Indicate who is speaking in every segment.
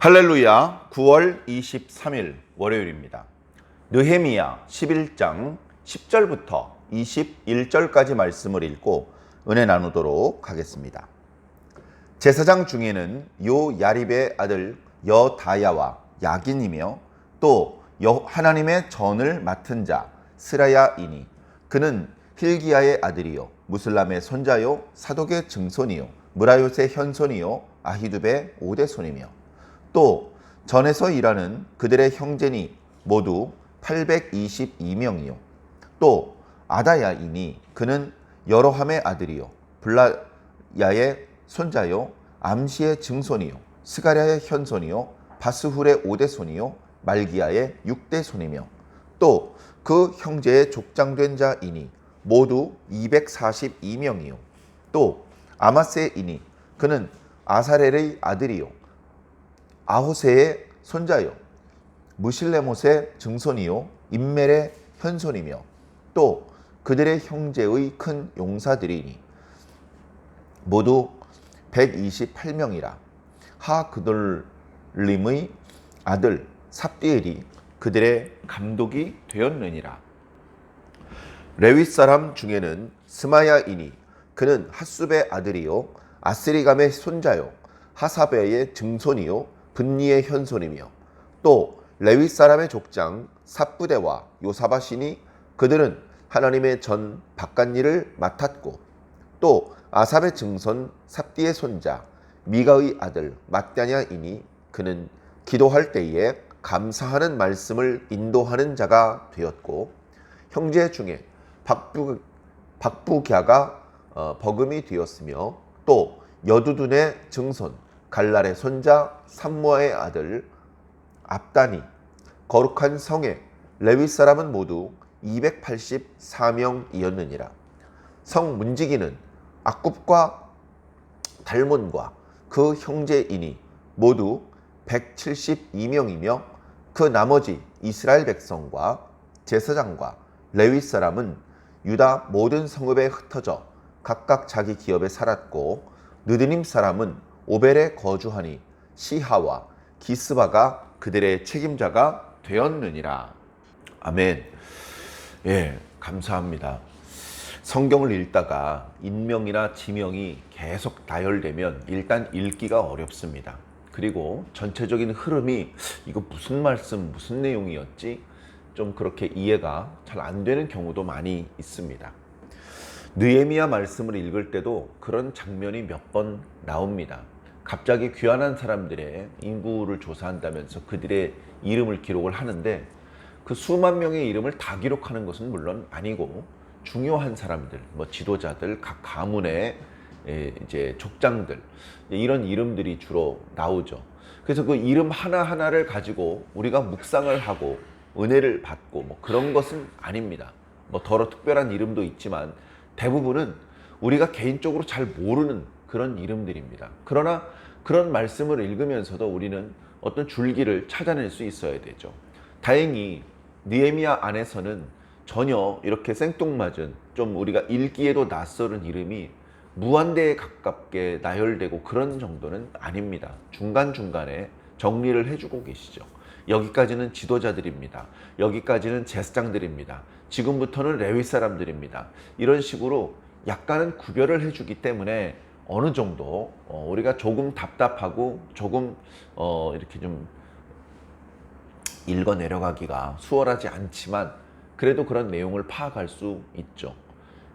Speaker 1: 할렐루야 9월 23일 월요일입니다. 느헤미야 11장 10절부터 21절까지 말씀을 읽고 은혜 나누도록 하겠습니다. 제사장 중에는 요 야립의 아들 여다야와 야긴이며 또 여- 하나님의 전을 맡은 자 스라야이니 그는 힐기야의 아들이요 무슬람의 손자요 사독의 증손이요 무라요의 현손이요 아히두베의 오대손이며 또 전에서 일하는 그들의 형제니 모두 822명이요. 또 아다야이니 그는 여로함의 아들이요. 블라야의 손자요. 암시의 증손이요. 스가랴의 현손이요. 바스훌의 오대손이요. 말기야의 육대손이며 또 그 형제의 족장된 자이니 모두 242명이요. 또 아마세이니 그는 아사렐의 아들이요. 아호세의 손자요 무실레못의 증손이요 인멜의 현손이며 또 그들의 형제의 큰 용사들이니 모두 128명이라. 하그돌림의 아들 삽디엘이 그들의 감독이 되었느니라. 레위 사람 중에는 스마야이니 그는 핫숲의 아들이요 아스리감의 손자요 하사베의 증손이요 분리의 현손이며 또 레위 사람의 족장 삽부대와 요사바시니 그들은 하나님의 전 바깥 일을 맡았고 또 아삽의 증손 삽디의 손자 미가의 아들 mat다냐이니 그는 기도할 때에 감사하는 말씀을 인도하는 자가 되었고 형제 중에 박부 박부갸가 어, 버금이 되었으며 또 여두둔의 증손 갈랄의 손자 삼모아의 아들 압다니 거룩한 성에 레위 사람은 모두 284명이었느니라. 성 문지기는 악굽과 달몬과 그 형제이니 모두 172명이며 그 나머지 이스라엘 백성과 제사장과 레위 사람은 유다 모든 성읍에 흩어져 각각 자기 기업에 살았고 느드님 사람은 오벨에 거주하니 시하와 기스바가 그들의 책임자가 되었느니라. 아멘. 예, 감사합니다. 성경을 읽다가 인명이나 지명이 계속 나열되면 일단 읽기가 어렵습니다. 그리고 전체적인 흐름이 이거 무슨 말씀, 무슨 내용이었지? 좀 그렇게 이해가 잘 안 되는 경우도 많이 있습니다. 느에미야 말씀을 읽을 때도 그런 장면이 몇 번 나옵니다. 갑자기 귀환한 사람들의 인구를 조사한다면서 그들의 이름을 기록을 하는데 그 수만 명의 이름을 다 기록하는 것은 물론 아니고 중요한 사람들, 뭐 지도자들, 각 가문의 예, 이제 족장들 이런 이름들이 주로 나오죠. 그래서 그 이름 하나 하나를 가지고 우리가 묵상을 하고 은혜를 받고 뭐 그런 것은 아닙니다. 뭐 더러 특별한 이름도 있지만 대부분은 우리가 개인적으로 잘 모르는 그런 이름들입니다. 그러나 그런 말씀을 읽으면서도 우리는 어떤 줄기를 찾아낼 수 있어야 되죠. 다행히 니에미아 안에서는 전혀 이렇게 생뚱맞은 좀 우리가 읽기에도 낯설은 이름이 무한대에 가깝게 나열되고 그런 정도는 아닙니다. 중간중간에 정리를 해주고 계시죠. 여기까지는 지도자들입니다. 여기까지는 제사장들입니다. 지금부터는 레위 사람들입니다. 이런 식으로 약간은 구별을 해주기 때문에 어느 정도 어, 우리가 조금 답답하고 조금 어, 이렇게 좀 읽어 내려가기가 수월하지 않지만 그래도 그런 내용을 파악할 수 있죠.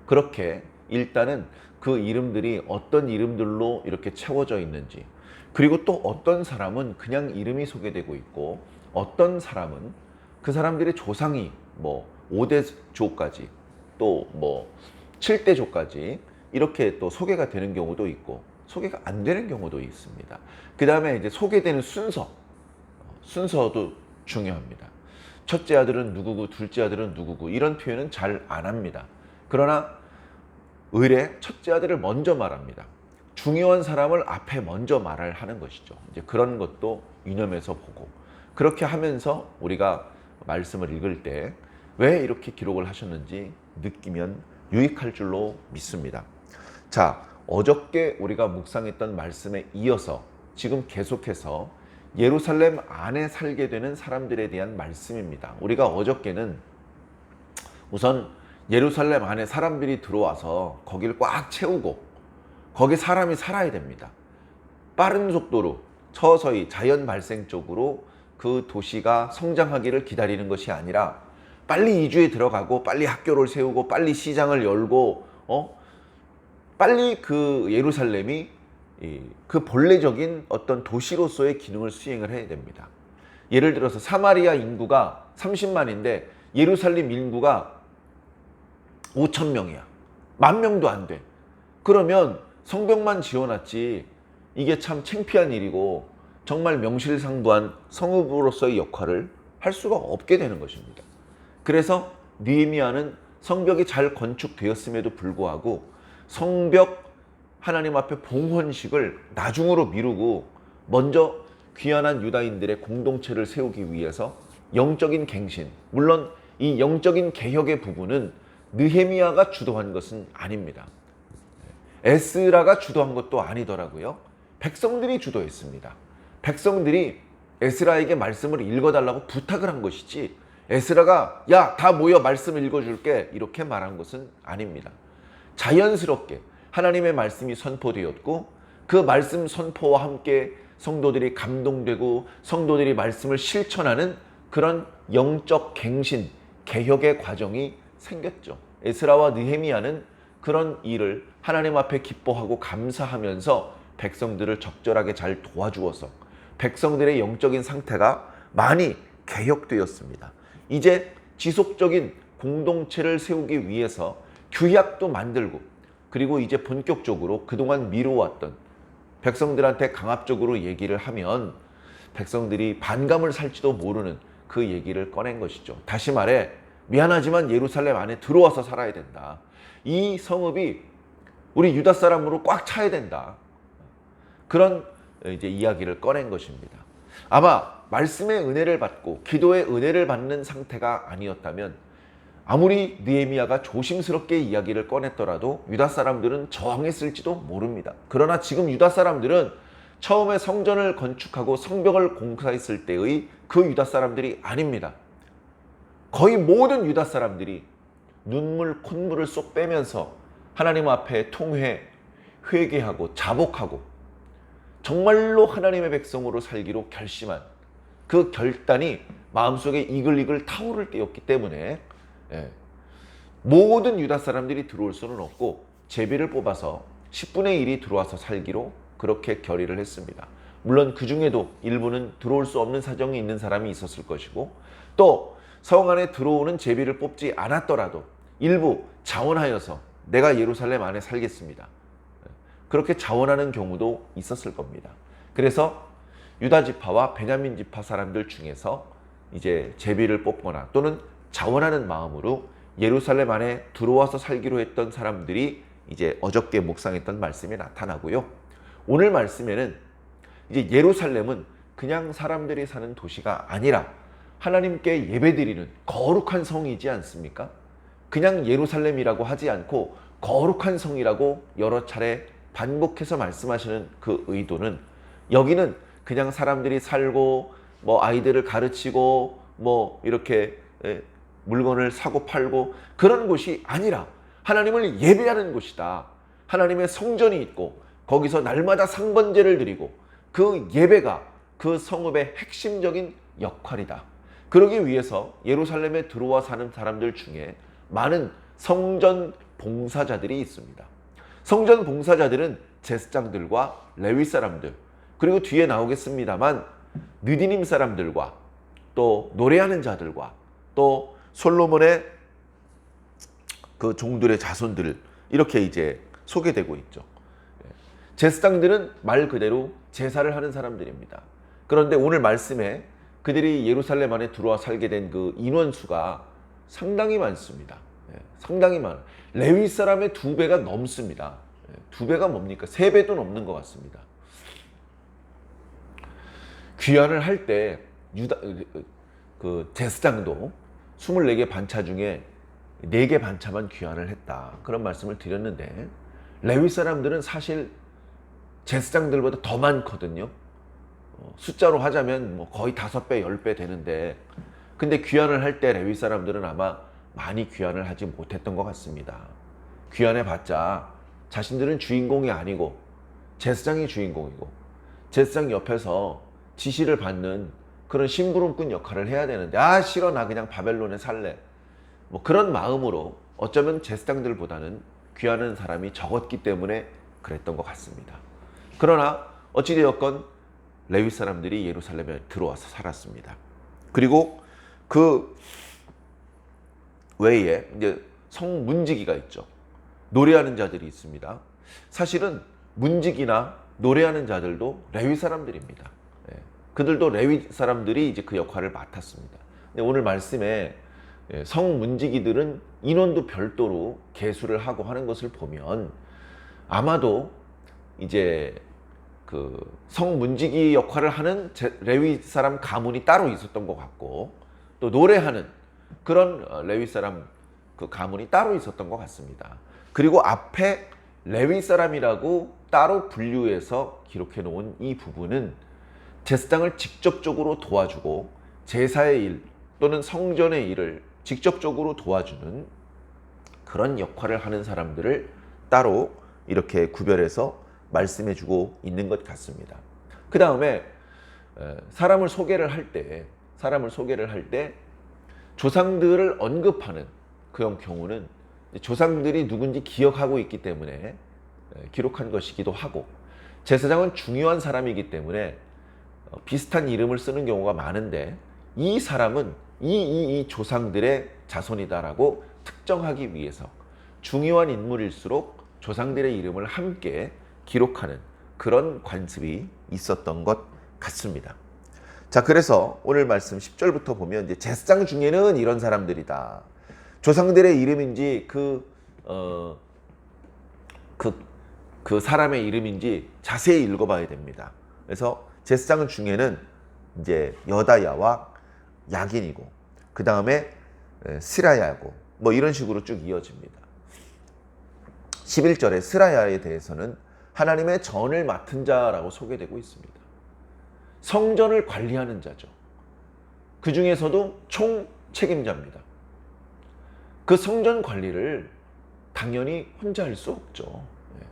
Speaker 1: 그렇게 일단은 그 이름들이 어떤 이름들로 이렇게 채워져 있는지 그리고 또 어떤 사람은 그냥 이름이 소개되고 있고 어떤 사람은 그 사람들의 조상이 뭐 5대 조까지 또 뭐 7대 조까지 이렇게 또 소개가 되는 경우도 있고 소개가 안 되는 경우도 있습니다. 그 다음에 이제 소개되는 순서 순서도 중요합니다. 첫째 아들은 누구고 둘째 아들은 누구고 이런 표현은 잘 안 합니다. 그러나 의례 첫째 아들을 먼저 말합니다. 중요한 사람을 앞에 먼저 말을 하는 것이죠. 이제 그런 것도 유념해서 보고 그렇게 하면서 우리가 말씀을 읽을 때 왜 이렇게 기록을 하셨는지 느끼면 유익할 줄로 믿습니다. 자, 어저께 우리가 묵상했던 말씀에 이어서 지금 계속해서 예루살렘 안에 살게 되는 사람들에 대한 말씀입니다. 우리가 어저께는 우선 예루살렘 안에 사람들이 들어와서 거기를 꽉 채우고 거기 사람이 살아야 됩니다. 빠른 속도로 서서히 자연 발생적으로 그 도시가 성장하기를 기다리는 것이 아니라 빨리 이주에 들어가고 빨리 학교를 세우고 빨리 시장을 열고 어 빨리 그 예루살렘이 이, 그 본래적인 어떤 도시로서의 기능을 수행을 해야 됩니다. 예를 들어서 사마리아 인구가 30만인데 예루살렘 인구가 5천 명이야. 만 명도 안 돼. 그러면 성벽만 지어놨지 이게 참 창피한 일이고 정말 명실상부한 성읍으로서의 역할을 할 수가 없게 되는 것입니다. 그래서 느헤미야는 성벽이 잘 건축되었음에도 불구하고 성벽 하나님 앞에 봉헌식을 나중으로 미루고 먼저 귀환한 유다인들의 공동체를 세우기 위해서 영적인 갱신, 물론 이 영적인 개혁의 부분은 느헤미야가 주도한 것은 아닙니다. 에스라가 주도한 것도 아니더라고요. 백성들이 주도했습니다. 백성들이 에스라에게 말씀을 읽어달라고 부탁을 한 것이지 에스라가 야 다 모여 말씀 읽어줄게 이렇게 말한 것은 아닙니다. 자연스럽게 하나님의 말씀이 선포되었고 그 말씀 선포와 함께 성도들이 감동되고 성도들이 말씀을 실천하는 그런 영적 갱신 개혁의 과정이 생겼죠. 에스라와 느헤미야는 그런 일을 하나님 앞에 기뻐하고 감사하면서 백성들을 적절하게 잘 도와주어서 백성들의 영적인 상태가 많이 개혁되었습니다. 이제 지속적인 공동체를 세우기 위해서 규약도 만들고 그리고 이제 본격적으로 그동안 미뤄왔던 백성들한테 강압적으로 얘기를 하면 백성들이 반감을 살지도 모르는 그 얘기를 꺼낸 것이죠. 다시 말해 미안하지만 예루살렘 안에 들어와서 살아야 된다. 이 성읍이 우리 유다 사람으로 꽉 차야 된다. 그런 이제 이야기를 꺼낸 것입니다. 아마 말씀의 은혜를 받고 기도의 은혜를 받는 상태가 아니었다면 아무리 느헤미야가 조심스럽게 이야기를 꺼냈더라도 유다 사람들은 저항했을지도 모릅니다. 그러나 지금 유다 사람들은 처음에 성전을 건축하고 성벽을 공사했을 때의 그 유다 사람들이 아닙니다. 거의 모든 유다 사람들이 눈물 콧물을 쏙 빼면서 하나님 앞에 통회, 회개하고 자복하고 정말로 하나님의 백성으로 살기로 결심한 그 결단이 마음속에 이글이글 타오를 때였기 때문에 예, 모든 유다 사람들이 들어올 수는 없고 제비를 뽑아서 10분의 1이 들어와서 살기로 그렇게 결의를 했습니다. 물론 그 중에도 일부는 들어올 수 없는 사정이 있는 사람이 있었을 것이고 또 성 안에 들어오는 제비를 뽑지 않았더라도 일부 자원하여서 내가 예루살렘 안에 살겠습니다. 그렇게 자원하는 경우도 있었을 겁니다. 그래서 유다 지파와 베냐민 지파 사람들 중에서 이제 제비를 뽑거나 또는 자원하는 마음으로 예루살렘 안에 들어와서 살기로 했던 사람들이 이제 어저께 묵상했던 말씀이 나타나고요. 오늘 말씀에는 이제 예루살렘은 그냥 사람들이 사는 도시가 아니라 하나님께 예배드리는 거룩한 성이지 않습니까? 그냥 예루살렘이라고 하지 않고 거룩한 성이라고 여러 차례 반복해서 말씀하시는 그 의도는 여기는 그냥 사람들이 살고 뭐 아이들을 가르치고 뭐 이렇게 예, 물건을 사고 팔고 그런 곳이 아니라 하나님을 예배하는 곳이다. 하나님의 성전이 있고 거기서 날마다 상번제를 드리고 그 예배가 그 성읍의 핵심적인 역할이다. 그러기 위해서 예루살렘에 들어와 사는 사람들 중에 많은 성전 봉사자들이 있습니다. 성전 봉사자들은 제스장들과 레위 사람들 그리고 뒤에 나오겠습니다만 느디님 사람들과 또 노래하는 자들과 또 솔로몬의 그 종들의 자손들 이렇게 이제 소개되고 있죠. 제스장들은 말 그대로 제사를 하는 사람들입니다. 그런데 오늘 말씀에 그들이 예루살렘 안에 들어와 살게 된 그 인원수가 상당히 많습니다. 예, 상당히 많아. 레위 사람의 두 배가 넘습니다. 예, 두 배가 뭡니까? 세 배도 넘는 것 같습니다. 귀환을 할 때 유다 그 제스장도 24개 반차 중에 4개 반차만 귀환을 했다. 그런 말씀을 드렸는데 레위 사람들은 사실 제스장들보다 더 많거든요. 어, 숫자로 하자면 뭐 거의 다섯 배, 열배 되는데 근데 귀환을 할 때 레위 사람들은 아마 많이 귀환을 하지 못했던 것 같습니다. 귀환해 봤자 자신들은 주인공이 아니고 제사장이 주인공이고 제사장 옆에서 지시를 받는 그런 심부름꾼 역할을 해야 되는데 아 싫어 나 그냥 바벨론에 살래 뭐 그런 마음으로 어쩌면 제사장들보다는 귀하는 사람이 적었기 때문에 그랬던 것 같습니다. 그러나 어찌되었건 레위 사람들이 예루살렘에 들어와서 살았습니다. 그리고 그 외에 이제 성문지기가 있죠. 노래하는 자들이 있습니다. 사실은 문지기나 노래하는 자들도 레위 사람들입니다. 예. 그들도 레위 사람들이 이제 그 역할을 맡았습니다. 근데 오늘 말씀에 예, 성문지기들은 인원도 별도로 계수를 하고 하는 것을 보면 아마도 이제 그 성 문지기 역할을 하는 제- 레위 사람 가문이 따로 있었던 것 같고 또 노래하는 그런 어, 레위 사람 그 가문이 따로 있었던 것 같습니다. 그리고 앞에 레위 사람이라고 따로 분류해서 기록해 놓은 이 부분은 제사장을 직접적으로 도와주고 제사의 일 또는 성전의 일을 직접적으로 도와주는 그런 역할을 하는 사람들을 따로 이렇게 구별해서 말씀해 주고 있는 것 같습니다. 그 다음에 사람을 소개를 할 때, 사람을 소개를 할 때 조상들을 언급하는 그런 경우는 조상들이 누군지 기억하고 있기 때문에 에, 기록한 것이기도 하고 제사장은 중요한 사람이기 때문에 어, 비슷한 이름을 쓰는 경우가 많은데 이 사람은 이, 이, 이 조상들의 자손이다라고 특정하기 위해서 중요한 인물일수록 조상들의 이름을 함께 기록하는 그런 관습이 있었던 것 같습니다. 자, 그래서 오늘 말씀 10절부터 보면 이제 제사장 중에는 이런 사람들이다. 조상들의 이름인지 그, 어, 그, 그 사람의 이름인지 자세히 읽어봐야 됩니다. 그래서 제사장 중에는 이제 여다야와 야긴이고, 그 다음에 스라야고, 뭐 이런 식으로 쭉 이어집니다. 11절에 스라야에 대해서는 하나님의 전을 맡은 자라고 소개되고 있습니다. 성전을 관리하는 자죠. 그 중에서도 총 책임자입니다. 그 성전 관리를 당연히 혼자 할 수 없죠. 예.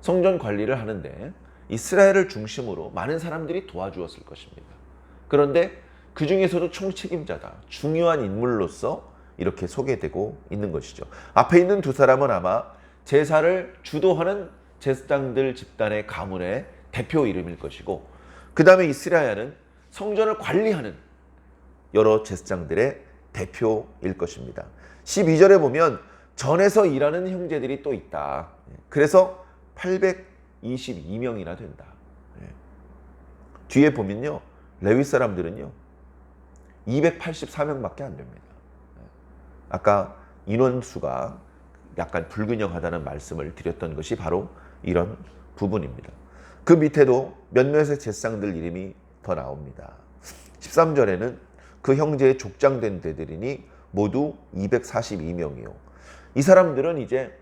Speaker 1: 성전 관리를 하는데 이스라엘을 중심으로 많은 사람들이 도와주었을 것입니다. 그런데 그 중에서도 총 책임자다. 중요한 인물로서 이렇게 소개되고 있는 것이죠. 앞에 있는 두 사람은 아마 제사를 주도하는 제사장들 집단의 가문의 대표 이름일 것이고 그 다음에 이스라엘은 성전을 관리하는 여러 제사장들의 대표일 것입니다. 12절에 보면 전에서 일하는 형제들이 또 있다. 그래서 822명이나 된다. 예. 뒤에 보면요. 레위 사람들은요. 284명밖에 안 됩니다. 예. 아까 인원수가 약간 불균형하다는 말씀을 드렸던 것이 바로 이런 부분입니다. 그 밑에도 몇몇의 제사장들 이름이 더 나옵니다. 13절에는 그 형제의 족장된 되들이니 모두 242명이요. 이 사람들은 이제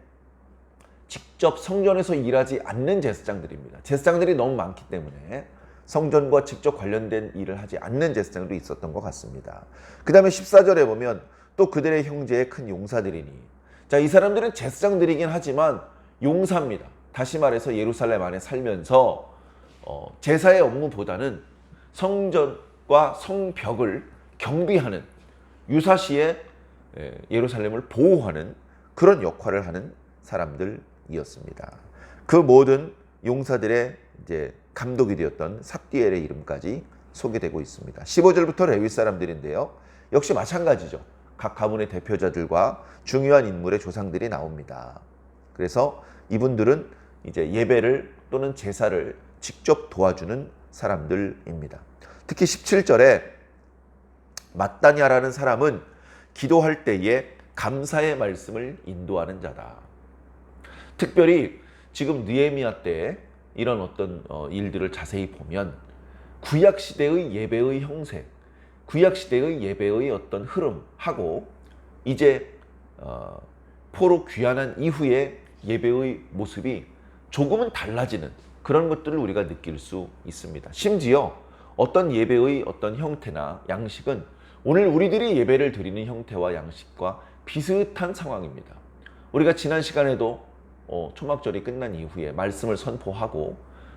Speaker 1: 직접 성전에서 일하지 않는 제사장들입니다. 제사장들이 너무 많기 때문에 성전과 직접 관련된 일을 하지 않는 제사장도 있었던 것 같습니다. 그 다음에 14절에 보면 또 그들의 형제의 큰 용사들이니 자, 이 사람들은 제사장들이긴 하지만 용사입니다. 다시 말해서 예루살렘 안에 살면서 어, 제사의 업무보다는 성전과 성벽을 경비하는 유사시에 예, 예루살렘을 보호하는 그런 역할을 하는 사람들 이었습니다. 그 모든 용사들의 이제 감독이 되었던 삽디엘의 이름까지 소개되고 있습니다. 15절부터 레위 사람들인데요. 역시 마찬가지죠. 각 가문의 대표자들과 중요한 인물의 조상들이 나옵니다. 그래서 이분들은 이제 예배를 또는 제사를 직접 도와주는 사람들입니다. 특히 17절에 마따냐라는 사람은 기도할 때에 감사의 말씀을 인도하는 자다. 특별히 지금 느헤미야 때 이런 어떤 어, 일들을 자세히 보면 구약 시대의 예배의 형태, 구약 시대의 예배의 어떤 흐름하고 이제 어, 포로 귀환한 이후의 예배의 모습이 조금은 달라지는 그런 것들을 우리가 느낄 수 있습니다. 심지어 어떤 예배의 어떤 형태나 양식은 오늘 우리들이 예배를 드리는 형태와 양식과 비슷한 상황입니다. 우리가 지난 시간에도 어, 초막절이 끝난 이후에 말씀을 선포하고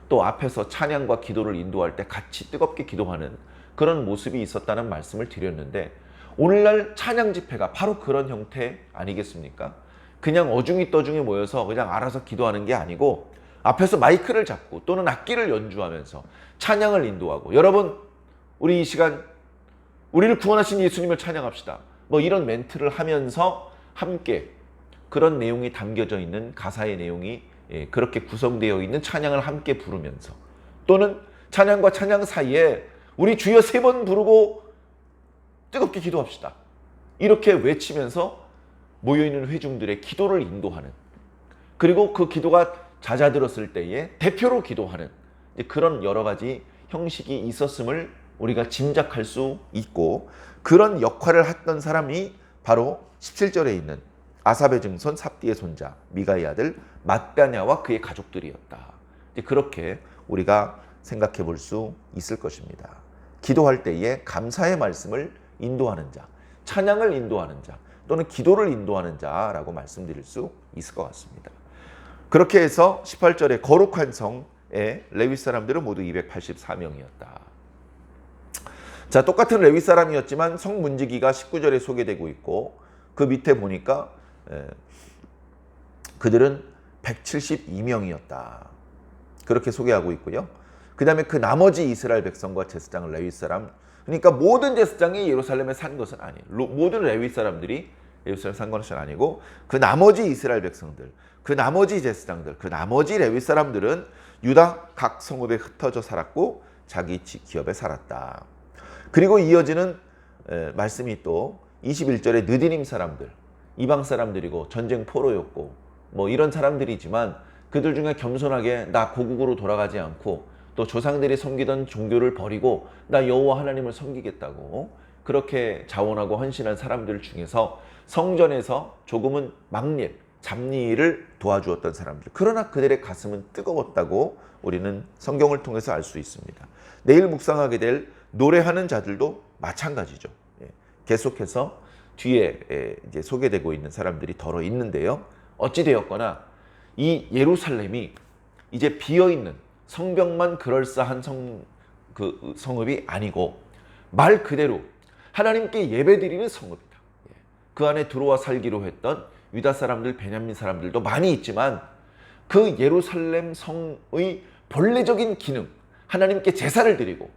Speaker 1: 또 앞에서 찬양과 기도를 인도할 때 같이 뜨겁게 기도하는 그런 모습이 있었다는 말씀을 드렸는데 오늘날 찬양 집회가 바로 그런 형태 아니겠습니까? 그냥 어중이 떠중이 모여서 그냥 알아서 기도하는 게 아니고 앞에서 마이크를 잡고 또는 악기를 연주하면서 찬양을 인도하고 여러분 우리 이 시간 우리를 구원하신 예수님을 찬양합시다. 뭐 이런 멘트를 하면서 함께 그런 내용이 담겨져 있는 가사의 내용이 예, 그렇게 구성되어 있는 찬양을 함께 부르면서 또는 찬양과 찬양 사이에 우리 주여 세 번 부르고 뜨겁게 기도합시다. 이렇게 외치면서 모여있는 회중들의 기도를 인도하는 그리고 그 기도가 잦아들었을 때에 대표로 기도하는 그런 여러 가지 형식이 있었음을 우리가 짐작할 수 있고 그런 역할을 했던 사람이 바로 17절에 있는 아삽의 증손 삽디의 손자 미가의 아들 mat다냐와 그의 가족들이었다. 그렇게 우리가 생각해 볼 수 있을 것입니다. 기도할 때에 감사의 말씀을 인도하는 자, 찬양을 인도하는 자, 또는 기도를 인도하는 자라고 말씀드릴 수 있을 것 같습니다. 그렇게 해서 18절에 거룩한 성의 레위 사람들은 모두 284명이었다. 자, 똑같은 레위 사람이었지만 성 문지기가 19절에 소개되고 있고 그 밑에 보니까 에, 그들은 172명이었다. 그렇게 소개하고 있고요. 그 다음에 그 나머지 이스라엘 백성과 제사장을 레위 사람 그러니까 모든 제사장이 예루살렘에 산 것은 아니에요. 로- 모든 레위 사람들이 예루살렘 산 것은 아니고 그 나머지 이스라엘 백성들, 그 나머지 제사장들, 그 나머지 레위 사람들은 유다 각 성읍에 흩어져 살았고 자기 지- 기업에 살았다. 그리고 이어지는 에, 말씀이 또 21절에 느디님 사람들, 이방 사람들이고 전쟁 포로였고 뭐 이런 사람들이지만 그들 중에 겸손하게 나 고국으로 돌아가지 않고 또 조상들이 섬기던 종교를 버리고 나 여호와 하나님을 섬기겠다고 그렇게 자원하고 헌신한 사람들 중에서 성전에서 조금은 막일, 잡일을 도와주었던 사람들. 그러나 그들의 가슴은 뜨거웠다고 우리는 성경을 통해서 알 수 있습니다. 내일 묵상하게 될 노래하는 자들도 마찬가지죠. 예. 계속해서 뒤에 에, 이제 소개되고 있는 사람들이 덜어 있는데요. 어찌 되었거나 이 예루살렘이 이제 비어 있는 성벽만 그럴싸한 성 그 성읍이 아니고 말 그대로 하나님께 예배드리는 성읍이다. 예. 그 안에 들어와 살기로 했던 유다 사람들, 베냐민 사람들도 많이 있지만 그 예루살렘 성의 본래적인 기능, 하나님께 제사를 드리고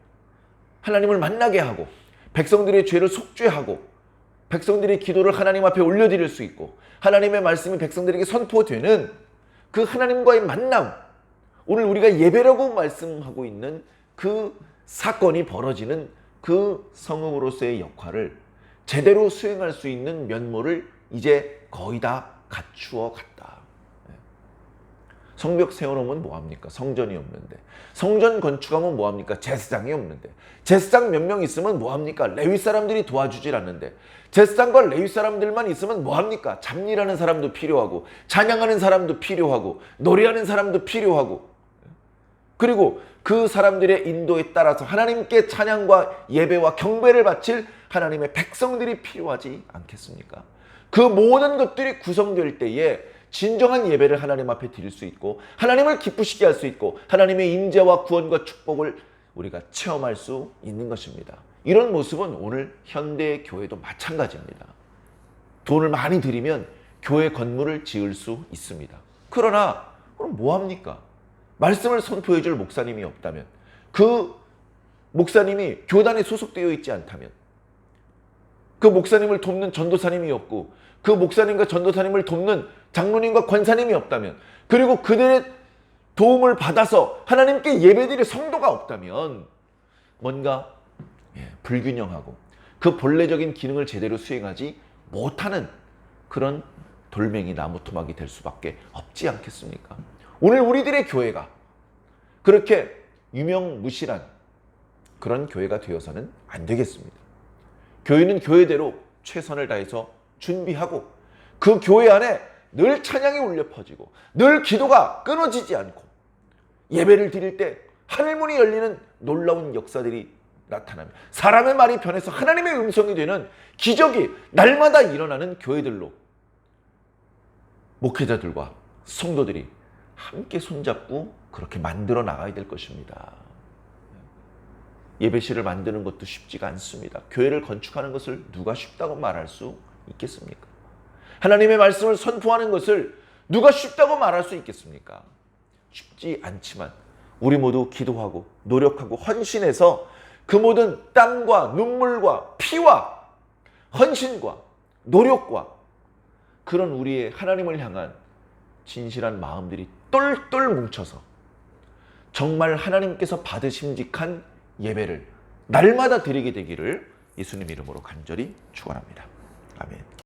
Speaker 1: 하나님을 만나게 하고 백성들의 죄를 속죄하고 백성들의 기도를 하나님 앞에 올려드릴 수 있고 하나님의 말씀이 백성들에게 선포되는 그 하나님과의 만남 오늘 우리가 예배라고 말씀하고 있는 그 사건이 벌어지는 그 성읍으로서의 역할을 제대로 수행할 수 있는 면모를 이제 거의 다 갖추어 갔다. 성벽 세워놓으면 뭐합니까? 성전이 없는데. 성전 건축하면 뭐합니까? 제사장이 없는데. 제사장 몇 명 있으면 뭐합니까? 레위 사람들이 도와주질 않는데. 제사장과 레위 사람들만 있으면 뭐합니까? 잡일하는 사람도 필요하고, 찬양하는 사람도 필요하고, 노래하는 사람도 필요하고. 그리고 그 사람들의 인도에 따라서 하나님께 찬양과 예배와 경배를 바칠 하나님의 백성들이 필요하지 않겠습니까? 그 모든 것들이 구성될 때에 진정한 예배를 하나님 앞에 드릴 수 있고 하나님을 기쁘시게 할 수 있고 하나님의 임재와 구원과 축복을 우리가 체험할 수 있는 것입니다. 이런 모습은 오늘 현대 교회도 마찬가지입니다. 돈을 많이 들이면 교회 건물을 지을 수 있습니다. 그러나 그럼 뭐 합니까? 말씀을 선포해 줄 목사님이 없다면 그 목사님이 교단에 소속되어 있지 않다면 그 목사님을 돕는 전도사님이 없고 그 목사님과 전도사님을 돕는 장로님과 권사님이 없다면 그리고 그들의 도움을 받아서 하나님께 예배드릴 성도가 없다면 뭔가 예, 불균형하고 그 본래적인 기능을 제대로 수행하지 못하는 그런 돌멩이 나무 토막이 될 수밖에 없지 않겠습니까? 오늘 우리들의 교회가 그렇게 유명무실한 그런 교회가 되어서는 안 되겠습니다. 교회는 교회대로 최선을 다해서 준비하고 그 교회 안에 늘 찬양이 울려 퍼지고 늘 기도가 끊어지지 않고 예배를 드릴 때 하늘문이 열리는 놀라운 역사들이 나타납니다. 사람의 말이 변해서 하나님의 음성이 되는 기적이 날마다 일어나는 교회들로 목회자들과 성도들이 함께 손잡고 그렇게 만들어 나가야 될 것입니다. 예배실을 만드는 것도 쉽지가 않습니다. 교회를 건축하는 것을 누가 쉽다고 말할 수 있겠습니까? 하나님의 말씀을 선포하는 것을 누가 쉽다고 말할 수 있겠습니까? 쉽지 않지만 우리 모두 기도하고 노력하고 헌신해서 그 모든 땀과 눈물과 피와 헌신과 노력과 그런 우리의 하나님을 향한 진실한 마음들이 똘똘 뭉쳐서 정말 하나님께서 받으심직한 예배를 날마다 드리게 되기를 예수님 이름으로 간절히 축원합니다. 아멘.